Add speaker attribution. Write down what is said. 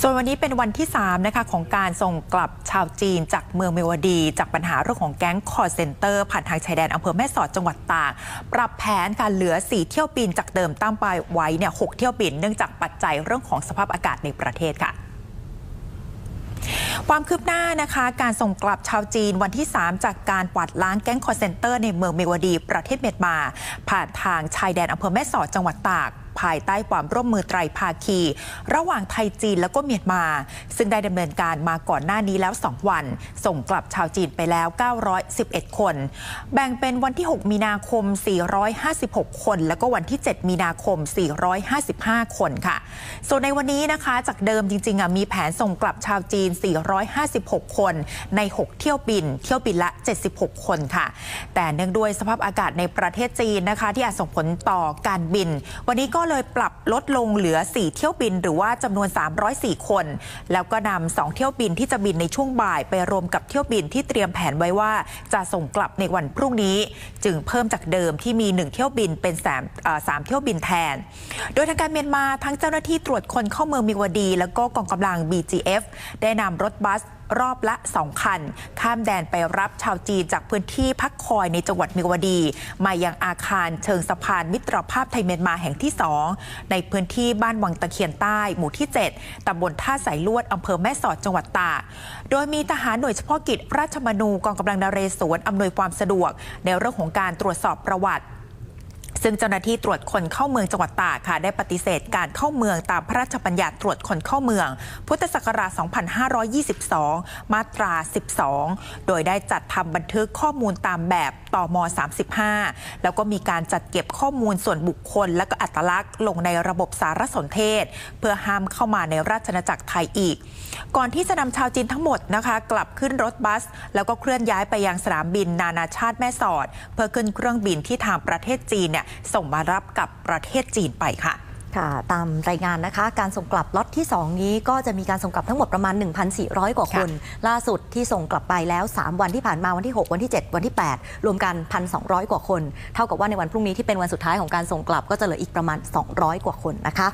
Speaker 1: ส่วนวันนี้เป็นวันที่3นะคะของการส่งกลับชาวจีนจากเมืองเมวดี จากปัญหาเรื่องของแก๊งคอร์เซนเตอร์ผ่านทางชายแดนอำเภอแม่สอดจังหวัดตากปรับแผนการเหลือ 4 เที่ยวบินจากเดิมตั้งไปไว้เนี่ยหเที่ยวบินเนื่องจากปัจจัยเรื่องของสภาพอากาศในประเทศค่ะความคืบหน้านะคะ การส่งกลับชาวจีนวันที่ 3 จากการกวาดล้างแก๊งคอร์เซนเตอร์ในเมืองเมวดี ประเทศเมียนมา ผ่านทางชายแดนอำเภอแม่สอดจังหวัดตาก ภายใต้ความร่วมมือไตรภาคี ระหว่างไทยจีนและก็เมียนมา ซึ่งได้ดำเนินการมาก่อนหน้านี้แล้ว 2 วัน ส่งกลับชาวจีนไปแล้ว 911 คน แบ่งเป็นวันที่ 6 มีนาคม 456 คน แล้วก็วันที่ 7 มีนาคม 455 คนค่ะ ส่วนในวันนี้นะคะ จากเดิมจริงๆมีแผนส่งกลับชาวจีน 456 คน ใน 6 เที่ยวบิน เที่ยวบินละ 76 คนค่ะ แต่เนื่องด้วยสภาพอากาศในประเทศจีนนะคะ ที่อาจส่งผลต่อการบิน วันนี้ก็เลยปรับลดลงเหลือ 4 เที่ยวบินหรือว่าจำนวน 304 คน แล้วก็นำ2เที่ยวบินที่จะบินในช่วงบ่าย ไปรวมกับเที่ยวบินที่เตรียมแผนไว้ว่า จะส่งกลับในวันพรุ่งนี้ จึงเพิ่มจากเดิมที่มี 1 เที่ยวบินเป็น3 3เที่ยวบินแทน โดยทางการเมียนมาทั้งเจ้าหน้าที่ตรวจคนเข้าเมืองมิวดี แล้วก็กองกำลัง BGF ได้นำรถบัส รอบละ 2 คัน ข้ามแดนไปรับชาวจีนจากพื้นที่พักคอยในจังหวัดมิวดี มายังอาคารเชิงสะพานมิตรภาพไทยเมียนมาแห่งที่ 2 ในพื้นที่บ้านวังตะเคียนใต้ หมู่ที่ 7ตำบลท่าสายลวดอำเภอแม่สอดจังหวัดตาก โดยมีทหารหน่วยเฉพาะกิจราชมนูกองกำลังนเรศวรอำนวยความสะดวก ในเรื่องของการตรวจสอบประวัติ ซึ่งเจ้าหน้าที่ตรวจคนเข้าเมืองจังหวัดตากค่ะ ได้ปฏิเสธการเข้าเมืองตามพระราชบัญญัติตรวจคนเข้าเมือง พุทธศักราช 2522 มาตรา 12 โดยได้จัดทำบันทึกข้อมูลตามแบบต่อม35 แล้วก็มีการจัดเก็บข้อมูลส่วนบุคคล และก็อัตลักษณ์ลงในระบบสารสนเทศ เพื่อห้ามเข้ามาในราชนาจักรไทยอีก ก่อนที่จะนำชาวจีนทั้งหมดนะคะ กลับขึ้นรถบัส แล้วก็เคลื่อนย้ายไปยังสนามบินนานาชาติแม่สอด เพื่อขึ้นเครื่องบินที่ทางประเทศจีนเนี่ยส่งมารับกับประเทศจีนไปค่ะ
Speaker 2: ค่ะตามรายงานนะคะ การส่งกลับล็อตที่ 2 นี้ก็จะมีการส่งกลับทั้งหมดประมาณ 1,400 กว่าคน ล่าสุดที่ส่งกลับไปแล้ว 3 วันที่ผ่านมาวันที่ 6 วันที่ 7 วันที่ 8 รวมกัน 1,200 กว่าคน เท่ากับว่าในวันพรุ่งนี้ที่เป็นวันสุดท้ายของการส่งกลับก็จะเหลืออีกประมาณ 200 กว่าคนนะคะ